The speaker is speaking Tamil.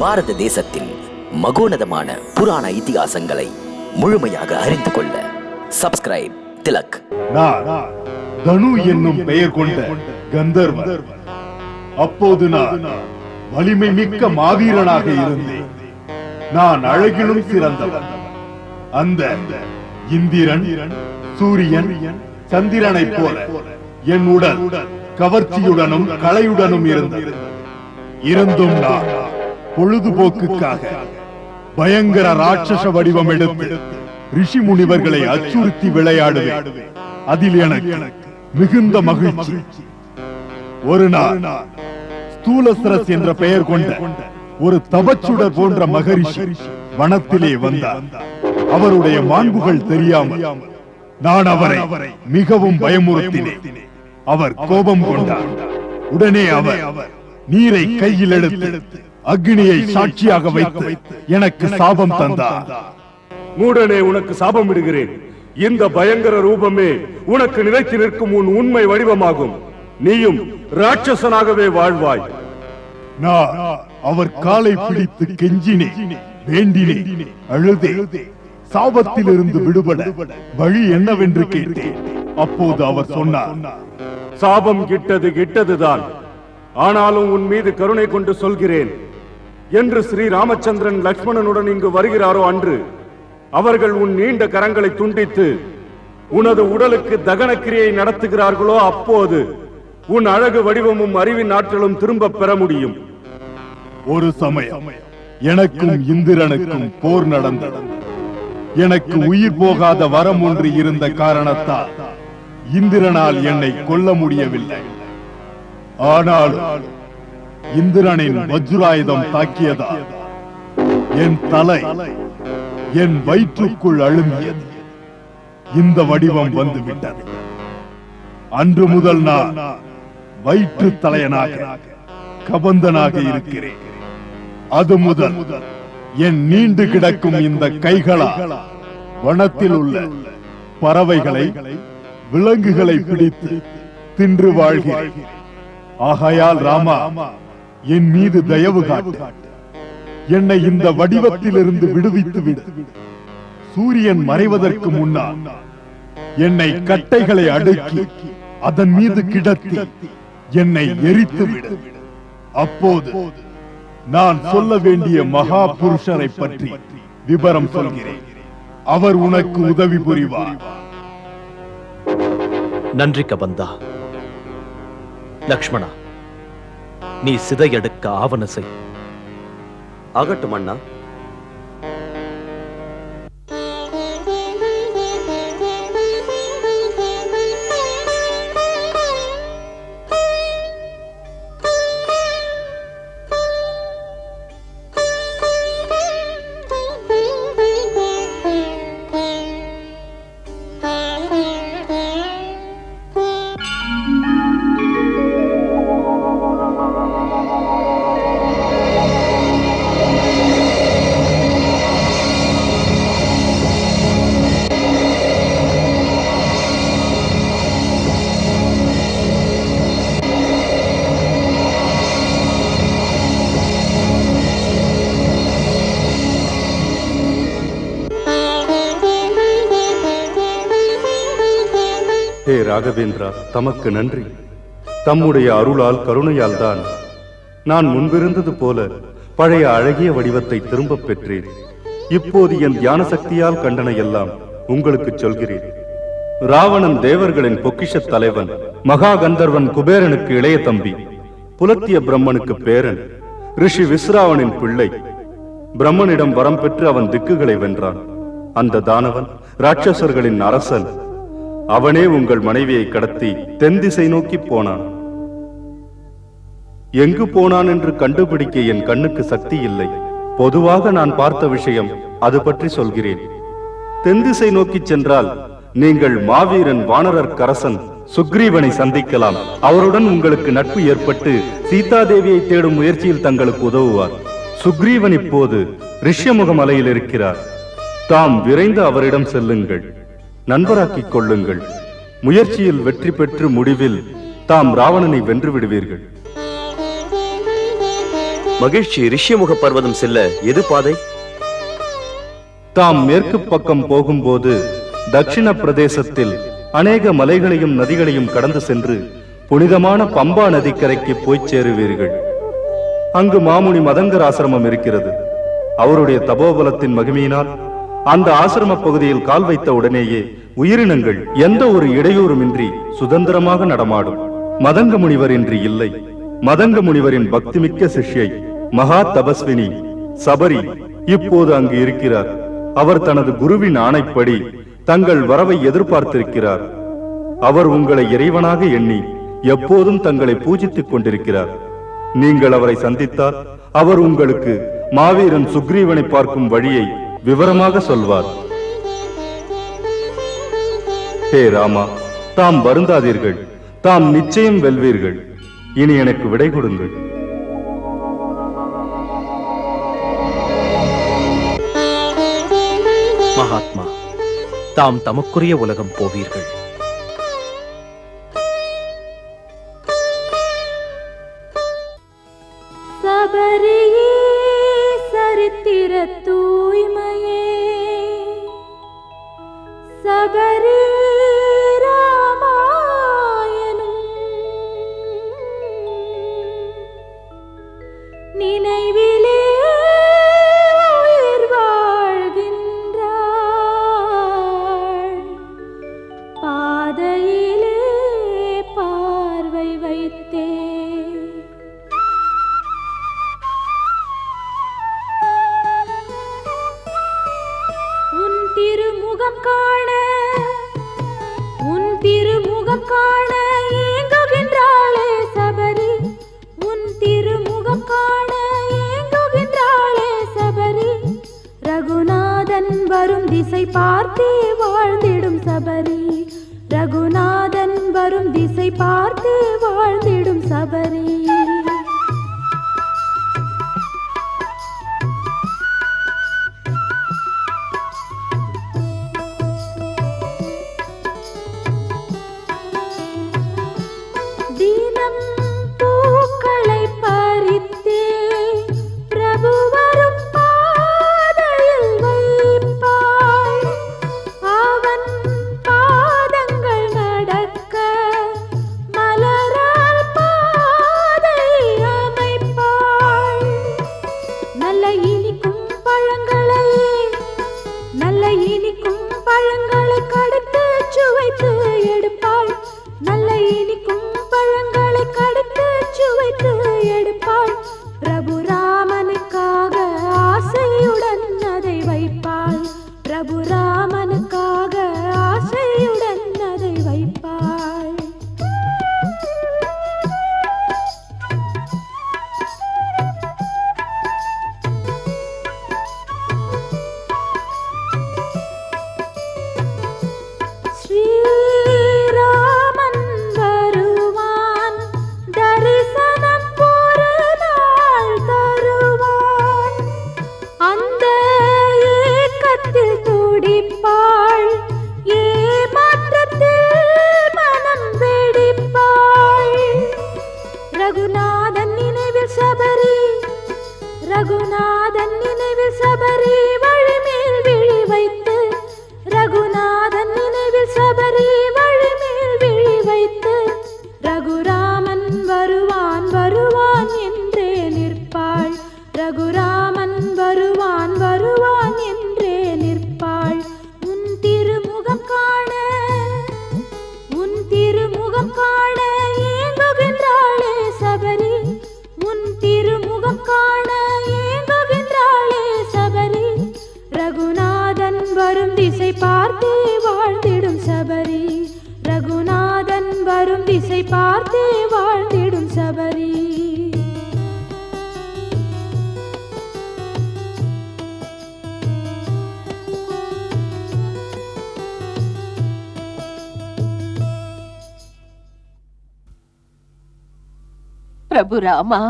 பாரத தேசத்தின் மகோனதமான புராண இதிகாசங்களை முழுமையாக அறிந்து கொள்ள சப்ஸ்கிரைப் திலக். நான் தனு என்னும் பெயர் கொண்ட கந்தர்வன். அப்போது நான் வலிமை மிக்க மாவீரனாக இருந்தேன். நான் அழகிலும் சிறந்தவன். அந்த இந்திரன் சூரியன் சந்திரனை போல என் உடல் கவர்ச்சியுடனும் கலையுடனும் இருந்தது. இருந்தும் நான் பொழுதுபோக்குக்காக பயங்கர ராட்சச வடிவம் எடுத்து ரிஷி முனிவர்களை அச்சுறுத்தி விளையாடுவேன். அதில் எனக்கு மிகுந்த மகிழ்ச்சி. ஒரு நாள் ஸ்தூலசரஸ் என்ற பெயர் கொண்ட ஒரு தபச்சுடர் போன்ற மகரிஷி வனத்திலே வந்தார். அவருடைய மாண்புகள் தெரியாமல் நான் அவரை மிகவும் பயமுறுத்தினேன். அவர் கோபம் கொண்டார். உடனே அவர் நீரை கையில் எடுத்து அக்னியை சாட்சியாக வைத்து எனக்கு சாபம் தந்தார். மூடனே உனக்கு சாபம் இடுகிறேன் இந்த பயங்கர ரூபமே உனக்கு நிலைத்து நிற்கும் உன் உண்மை வடிவமாகும். நீயும் ராட்சசனாகவே வாழ்வாய். நான் அவர் காலை பிடித்து கெஞ்சினேன் வேண்டினேன் அழுதே சாபத்திலிருந்து விடுபட வழி என்னவென்று கேட்டேன். அப்போது அவர் சொன்னார் சாபம் கிட்டது கிட்டதுதான். ஆனாலும் உன் மீது கருணை கொண்டு சொல்கிறேன். என்று ஸ்ரீ ராமச்சந்திரன் லக்ஷ்மணனுடன் இங்கு வருகிறாரோ அன்று அவர்கள் உன் நீண்ட கரங்களை துண்டித்து உனது உடலுக்கு தகனக்கிரியை நடத்துகிறார்களோ அப்போது உன் அழகு வடிவமும் அறிவின் ஆற்றலும் திரும்ப பெற முடியும். ஒரு சமயம் எனக்கும் இந்திரனுக்கும் போர் நடந்தது. எனக்கு உயிர் போகாத வரம் ஒன்று இருந்த காரணத்தால் இந்திரனால் என்னை கொல்ல முடியவில்லை. ஆனால் இந்திரனின் வஜ்ராயுதம் தாக்கியதால் என் தலை என் வயிற்றுக்குள் அழுந்தியது இந்த வடிவம் வந்து விட்டது அன்று முதல் நான் வயிற்று தலையனாக கபந்தனாக இருக்கிறேன். அது முதல் என் நீண்டு கிடக்கும் இந்த கைகளா வனத்தில் உள்ள பறவைகளை விலங்குகளை பிடித்து தின்று வாழ்கிறேன். ஆகையால் ராமா என் மீது தயவு காட்டு. என்னை இந்த வடிவத்திலிருந்து விடுவித்து விடு. சூரியன் மறைவதற்கு முன்னால் என்னை கட்டைகளை அடுக்கி அதன் மீது கிடத்தி என்னை எரித்து விடு. அப்போது நான் சொல்ல வேண்டிய மகா புருஷரை பற்றி விபரம் சொல்கிறேன். அவர் உனக்கு உதவி புரிவார். நன்றி கபந்தா. லக்ஷ்மணா. நீ சிதையெடுக்க ஆவண செய். ஆகட்டும் அண்ணா. ஹே ராகவேந்திரா தமக்கு நன்றி. தம்முடைய அருளால் கருணையால் தான் நான் முன்பிருந்தது போல பழைய அழகிய வடிவத்தை திரும்பப் பெற்றேன். இப்போது என் தியான சக்தியால் கண்டன எல்லாம் உங்களுக்கு சொல்கிறேன். ராவணன் தேவர்களின் பொக்கிஷத் தலைவன் மகா கந்தர்வன் குபேரனுக்கு இளைய தம்பி புலத்திய பிரம்மனுக்கு பேரன் ரிஷி விஸ்ராவனின் பிள்ளை. பிரம்மனிடம் வரம் பெற்று அவன் திக்குகளை வென்றான். அந்த தானவன் ராட்சசர்களின் அரசன் அவனே உங்கள் மனைவியை கடத்தி தென் திசை நோக்கி போனான். எங்கு போனான் என்று கண்டுபிடிக்க என் கண்ணுக்கு சக்தி இல்லை. பொதுவாக நான் பார்த்த விஷயம் அது பற்றி சொல்கிறேன். தென் திசை நோக்கி சென்றால் நீங்கள் மாவீரன் வானரர் கரசன் சுக்ரீவனை சந்திக்கலாம். அவருடன் உங்களுக்கு நட்பு ஏற்பட்டு சீதாதேவியை தேடும் முயற்சியில் தங்களுக்கு உதவுவார். சுக்ரீவன் இப்போது ரிஷ்யமுக மலையில் இருக்கிறார். தாம் விரைந்து அவரிடம் செல்லுங்கள். நண்பராக்கிக் கொள்ளுங்கள். முயற்சியில் வெற்றி பெற்று முடிவில் தாம் ராவணனை வென்று விடுவீர்கள். மகிழ்ச்சி ரிஷியமுக பர்வதம் செல்ல எது பாதை? தாம் மேற்கு பக்கம் போகும்போது தட்சிண பிரதேசத்தில் அநேக மலைகளையும் நதிகளையும் கடந்து சென்று புனிதமான பம்பா நதிக்கரைக்கு போய்ச் சேருவீர்கள். அங்கு மாமுனி மதங்கர் ஆசிரமம் இருக்கிறது. அவருடைய தபோபலத்தின் மகிமையினால் அந்த ஆசிரம பகுதியில் கால் வைத்த உடனேயே உயிரினங்கள் எந்த ஒரு இடையூறுமின்றி சுதந்திரமாக நடமாடும். மதங்க முனிவர் என்று இல்லை. மதங்க முனிவரின் பக்திமிக்க சிஷ்யை மகா தபஸ்வினி சபரி இப்போது அங்கு இருக்கிறார். அவர் தனது குருவின் ஆணைப்படி தங்கள் வரவை எதிர்பார்த்திருக்கிறார். அவர் உங்களை இறைவனாக எண்ணி எப்போதும் தங்களை பூஜித்துக் கொண்டிருக்கிறார். நீங்கள் அவரை சந்தித்தால் அவர் உங்களுக்கு மாவீரன் சுக்ரீவனை பார்க்கும் வழியை விவரமாக சொல்வார். ஹே ராமா தாம் வருந்தாதீர்கள் தாம் நிச்சயம் வெல்வீர்கள். இனி எனக்கு விடை கொடுங்கள். மகாத்மா தாம் தமக்குரிய உலகம் போவீர்கள். சபரியே சரித்திர தூய்மையே. சபரி திருமுகம் காண உன் திருமுகம் காண ஏங்குகின்றாளே சபரி. உன் திருமுகம் காண ஏங்குகின்றாளே சபரி. ரகுநாதன் வரும் திசை பார்த்தே வாழ்ந்திடும் சபரி. ரகுநாதன் வரும் திசை பார்த்தே வாழ்ந்திடும் சபரி. நல்ல இனிக்கும் பழங்களை. நல்ல இனிக்கும் பழங்களை கடுத்து சுவைத்து எடுப்பாள். நல்ல இனிக்கும் பழங்களை கடுத்து சுவைத்து எடுப்பாள். பிரபு ராமனுக்காக ஆசையுடன் அதை வைப்பாள். பிரபு ராமனுக்காக ரகுநாதன் நினைவில் சபரி. ரகுநாதன் நினைவில் சபரி வழிமேல் விழி வைத்து. ரகுநாதன் நினைவில் சபரி வழிமேல் விழி வைத்து. ரகுராமன் வருவான் வருவான் என்றே நிற்பாள். ரகுராமன் ரகுநாதன் வரும் திசை பார்த்தே வாழ்ந்திடும் சபரி. ரகுநாதன் வரும் திசை பார்த்தே வாழ்ந்திடும் சபரி. பிரபு ராமா